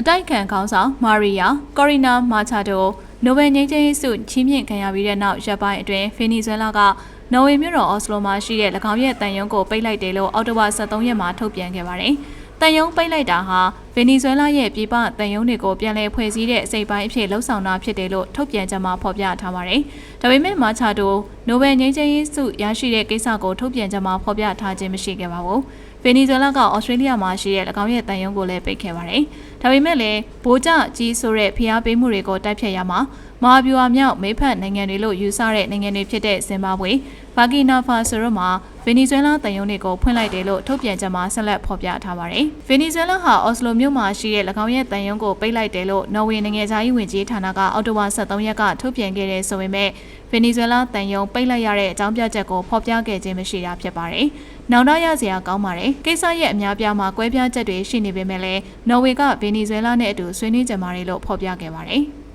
အတိုက်ခံခေါင်းဆောင်မာရီယာကော်ရီနာမာချာတိုနိုဘယ်ငြိမ်းချမ်းရေးဆုချီးမြှင့်ခံရပြီးတဲ့နောက်ရက်ပိုင်းအတွင်းဗင်နီဇွဲလားကနော်ဝေမြို့တော်အော်စလိုမှာရှိတဲ့၎င်းရဲ့တန်ယုံကိုပိတ်လိုက်တယ်လို့အောက်တိုဘာ23ရက်မှာထုတ်ပြန်ခဲ့ပါတယ်။တန်ယုံပိတ်လိုက်တာဟာဗင်နီဇွဲလားရဲ့ပြည်ပတန်ယုံတွေကိုပြန်လည်ဖွဲ့စည်းတဲ့အစိပ်ပိုင်းအဖြစ်လှုပ်ဆောင်တာဖြစ်တယ်လို့ထုတ်ပြန်ချက်မှာဖော်ပြထားပါတယ်။ဒါပေမဲ့မာချာတိုနိုဘယ်ငြိမ်းချမ်းရေးဆုရရှိတဲ့ကိစ္စကိုထုတ်ပြန်ချက်မှာဖော်ပြထားခြင်းမရှိခဲ့ပါဘူး။ဗင်နီဇွဲလားကဩစတြေးလျမှာရှိတဲ့၎င်းရဲ့တန်ယုံကိုလည်းပိတ်ခဲ့ပါတယ်။ဒါပေမဲ့လည်းဗိုလ်ကျကြီးဆိုတဲ့ဖိအားပေးမှုတွေကိုတိုက်ဖြတ်ရမှာမဟာဗျူဟာမြောက်မိဖက်နိုင်ငံတွေလို့ယူဆတဲ့နိုင်ငံတွေဖြစ်တဲ့ဇင်ဘာဘွေဘာကီနာဖာဆိုတို့မှာဗင်နီဇွဲလားတန်ယုံတွေကိုဖွင့်လိုက်တယ်လို့ထုတ်ပြန်ချက်မှာဆက်လက်ဖော်ပြထားပါတယ်။ဗင်နီဇွဲလားဟာအော်စလိုမြို့မှာရှိတဲ့၎င်းရဲ့တန်ယုံကိုပိတ်လိုက်တယ်လို့နော်ဝေနိုင်ငံသားရေးဝန်ကြီးဌာနကအောက်တိုဘာ23ရက်ကထုတ်ပြန်ခဲ့တဲ့ဆိုပေမဲ့ဗင်နီဇွဲလားတန်ယုံပိတ်လိုက်ရတဲ့အကြောင်းပြချက်ကိုဖော်ပြခဲ့ခြင်းမရှိတာဖြစ်ပါတယ်။နောင်တရစရာကောင်းပါတယ်။ကိစ္စရဲ့အများပြားမှာကွဲပြားချက်တွေရှိနေပေမဲ့လည်းနော်ဝေကဗင်နီဇွဲလားနဲ့အတူဆွေးနွေးကြမှာတွေလို့ဖော်ပြခဲ့ပါတယ်။